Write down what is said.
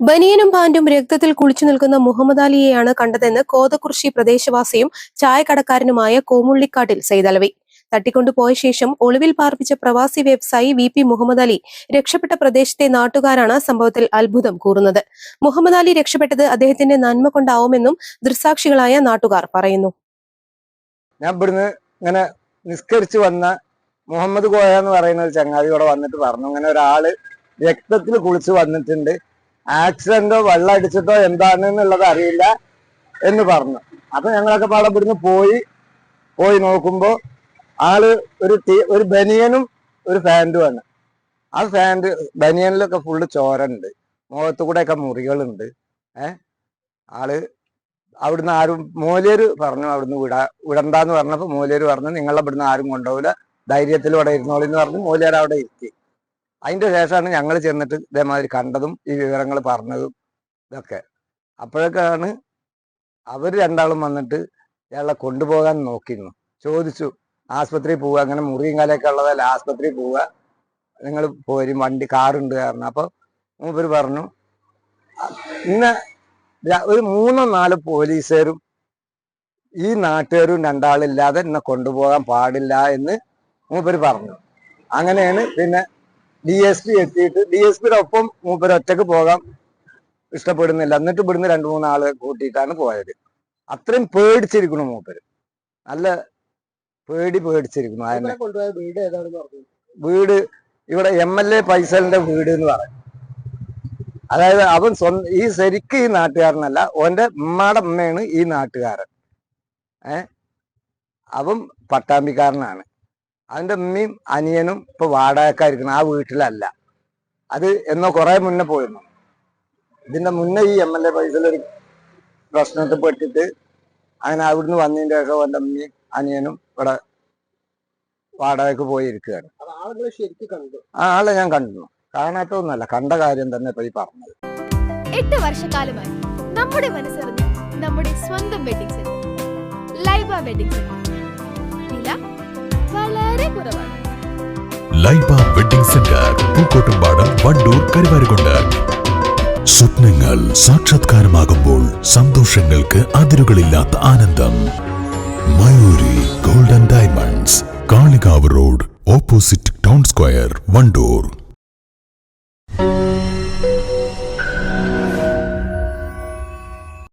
ബനിയനും പാൻഡും രക്തത്തിൽ കുളിച്ചു നിൽക്കുന്ന മുഹമ്മദ് അലിയെയാണ് കണ്ടതെന്ന് കോതകുർശി പ്രദേശവാസിയും ചായക്കടക്കാരനുമായ കോമുള്ളിക്കാട്ടിൽ സൈതലവി തട്ടിക്കൊണ്ടുപോയ ശേഷം ഒളിവിൽ പാർപ്പിച്ച പ്രവാസി വ്യവസായി വി പി മുഹമ്മദ് അലി രക്ഷപ്പെട്ട പ്രദേശത്തെ നാട്ടുകാരാണ് സംഭവത്തിൽ അത്ഭുതം കൂറുന്നത്. മുഹമ്മദ് അലി രക്ഷപ്പെട്ടത് അദ്ദേഹത്തിന്റെ നന്മ കൊണ്ടാവുമെന്നും ദൃസാക്ഷികളായ നാട്ടുകാർ പറയുന്നു. ഞാൻ ഇവിടുന്ന് ഇങ്ങനെ നിസ്കരിച്ചു വന്ന മുഹമ്മദ് കോയ എന്ന് പറയുന്ന ഒരു ചങ്ങാതി ഇവിടെ വന്നിട്ട് പറഞ്ഞു. ഇങ്ങനെ ഒരാൾ രക്തത്തിൽ കുളിച്ച് വന്നിട്ടുണ്ട്. ആക്സിഡന്റോ വെള്ളം അടിച്ചിട്ടോ എന്താണെന്നുള്ളത് അറിയില്ല എന്ന് പറഞ്ഞു. അപ്പൊ ഞങ്ങളൊക്കെ പാടെ ഇവിടുന്ന് പോയി പോയി നോക്കുമ്പോ ആൾ ഒരു ടീ ഒരു ബനിയനും ഒരു പാന്റുമാണ് ആ ഫാന്റ് ബനിയനിലൊക്കെ ഫുള്ള് ചോരണ്ട് മുഖത്തു കൂടെയൊക്കെ മുറികളുണ്ട്. ഏ? ആൾ അവിടുന്ന് ആരും മൂലേര് പറഞ്ഞു അവിടുന്ന് വിടാ വിടണ്ടെന്ന് പറഞ്ഞപ്പോ മൂലേര് പറഞ്ഞു നിങ്ങളെ ഇവിടുന്ന് ആരും കൊണ്ടുപോകില്ല ധൈര്യത്തിൽ ഇവിടെ പറഞ്ഞു മോലിയർ അവിടെ ഇരുത്തി. അതിന്റെ ശേഷമാണ് ഞങ്ങൾ ചെന്നിട്ട് ഇതേമാതിരി കണ്ടതും ഈ വിവരങ്ങൾ പറഞ്ഞതും ഇതൊക്കെ. അപ്പോഴൊക്കെയാണ് അവർ രണ്ടാളും വന്നിട്ട് ഇയാളെ കൊണ്ടുപോകാൻ നോക്കിയിരുന്നു. ചോദിച്ചു ആസ്പത്രിയിൽ പോവുക അങ്ങനെ മുറിയും കാലൊക്കെ ഉള്ളതല്ല ആസ്പത്രിയിൽ പോവുക നിങ്ങൾ പോരും വണ്ടി കാറുണ്ട് കാരണം അപ്പൊ മൂപ്പര് പറഞ്ഞു ഇന്ന് ഒരു മൂന്നോ നാല് പോലീസുകാരും ഈ നാട്ടുകാരും രണ്ടാളില്ലാതെ എന്നെ കൊണ്ടുപോകാൻ പാടില്ല എന്ന് മൂപ്പര് പറഞ്ഞു. അങ്ങനെയാണ് പിന്നെ ഡി എസ് പി എത്തിയിട്ട് ഡി എസ് പിയുടെ ഒപ്പം മൂപ്പര് ഒറ്റയ്ക്ക് പോകാൻ ഇഷ്ടപ്പെടുന്നില്ല. എന്നിട്ട് ഇവിടുന്ന് രണ്ടു മൂന്ന് ആൾ കൂട്ടിയിട്ടാണ് പോയത്. അത്രയും പേടിച്ചിരിക്കുന്നു മൂപ്പര്. നല്ല പേടി പേടിച്ചിരിക്കുന്നു അതിനെ വീട് ഇവിടെ എം എൽ എ പൈസലിന്റെ വീട് എന്ന് പറയും. അതായത് അവൻ സ്വന്തം ഈ ശരിക്കും ഈ നാട്ടുകാരനല്ല ഓന്റെ ഉമ്മയുടെ ഉമ്മയാണ് ഈ നാട്ടുകാരൻ. ഏ? അവൻ പട്ടാമ്പിക്കാരനാണ്. അവന്റെ ഉമ്മയും അനിയനും ഇപ്പൊ വാടകക്കായിരിക്കണം ആ വീട്ടിലല്ല. അത് എന്നോ കുറെ മുന്നേ പോയിരുന്നു. ഇതിന്റെ മുന്നേ ഈ എം എൽ എ പൈസയിലൊരു പ്രശ്നത്തിൽ പെട്ടിട്ട് അങ്ങനെ അവിടുന്ന് വന്നതിന്റെ ഒക്കെ ഓന്റെ ഉമ്മയും അനിയനും ഇവിടെ വാടകയ്ക്ക് പോയിരിക്കുകയാണ് അത് ആളുകളെ ശരിക്കും കണ്ടു. ആ ആളെ ഞാൻ കണ്ടു. കാണാത്തൊന്നുമല്ല കണ്ട കാര്യം തന്നെ ഇപ്പൊ ഈ പറഞ്ഞത്. എട്ട് വർഷക്കാലമായി നമ്മുടെ മനസ്സറിഞ്ഞ് നമ്മുടെ സ്വന്തം wedding centre Laiba wedding centre Laiba wedding centre Pookkottumpadam Wandoor Karuvarakundu. സ്വപ്നങ്ങൾ സാക്ഷാത്കാരമാകുമ്പോൾ സന്തോഷങ്ങൾക്ക് അതിരുകളില്ലാത്ത ആനന്ദം. Mayuri golden diamonds Kalikavu road opposite town square Wandoor.